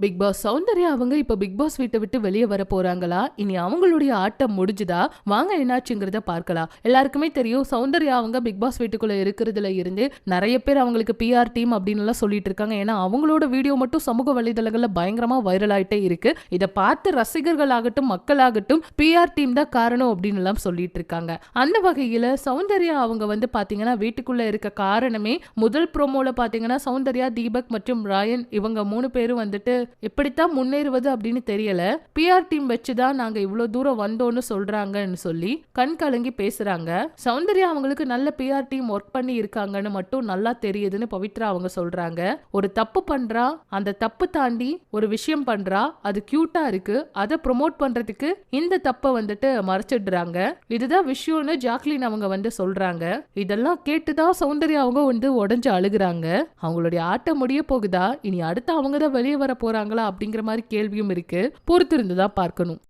Big pass Soundarya அவங்க இப்ப big pass வீட்டை விட்டு வெளியே வர போறாங்களா? இனி அவங்களுடைய ஆட்டம் முடிஞ்சுதா? வாங்க என்னாச்சுங்கிறத பார்க்கலாம். எல்லாருக்குமே தெரியும் சௌந்தர்யா அவங்க பிக் பாஸ் வீட்டுக்குள்ள இருக்கிறதுல இருந்து நிறைய பேர் அவங்களுக்கு பிஆர் டீம் அப்படின்னு எல்லாம் சொல்லிட்டு இருக்காங்க. ஏன்னா அவங்களோட வீடியோ மட்டும் சமூக வலைதளங்கள்ல பயங்கரமா வைரல் ஆயிட்டே இருக்கு. இதை பார்த்து ரசிகர்களாகட்டும் மக்களாகட்டும் பிஆர் டீம் தான் காரணம் அப்படின்னு எல்லாம் சொல்லிட்டு இருக்காங்க. அந்த வகையில சௌந்தர்யா அவங்க வந்து பாத்தீங்கன்னா வீட்டுக்குள்ள இருக்க காரணமே முதல் ப்ரோமோல பாத்தீங்கன்னா சௌந்தர்யா தீபக் மற்றும் ராயன் இவங்க மூணு பேரும் வந்துட்டு எப்படித்தான் முன்னேறுவது அப்படின்னு தெரியல. பிஆர் டீம் வச்சுதான் நாங்க இவ்வளவு தூரம் வந்தோம்னு சொல்றாங்கன்னு சொல்லி கண் கலங்கி பேசுறாங்க. சௌந்தர்யா அவங்களுக்கு நல்ல பிஆர் டீம் ஒர்க் பண்ணி இருக்காங்கன்னு மட்டும் நல்லா தெரியுதுன்னு பவித்ரா அவங்க சொல்றாங்க. ஒரு தப்பு பண்றா அந்த தப்பு தாண்டி ஒரு விஷயம் பண்றா அது கியூட்டா இருக்கு அதை ப்ரொமோட் பண்றதுக்கு இந்த தப்பை வந்துட்டு மறைச்சிடுறாங்க. இதுதான் விஷயம்னு ஜாக்லின் அவங்க வந்து சொல்றாங்க. இதெல்லாம் கேட்டுதான் சௌந்தர்யா அவங்க வந்து உடஞ்சு அழுகுறாங்க. அவங்களுடைய ஆட்டம் முடிய போகுதா? இனி அடுத்து அவங்க தான் வெளியே வர போறாங்களா அப்படிங்கிற மாதிரி கேள்வியும் இருக்கு. பொறுத்திருந்து தான் பார்க்கணும்.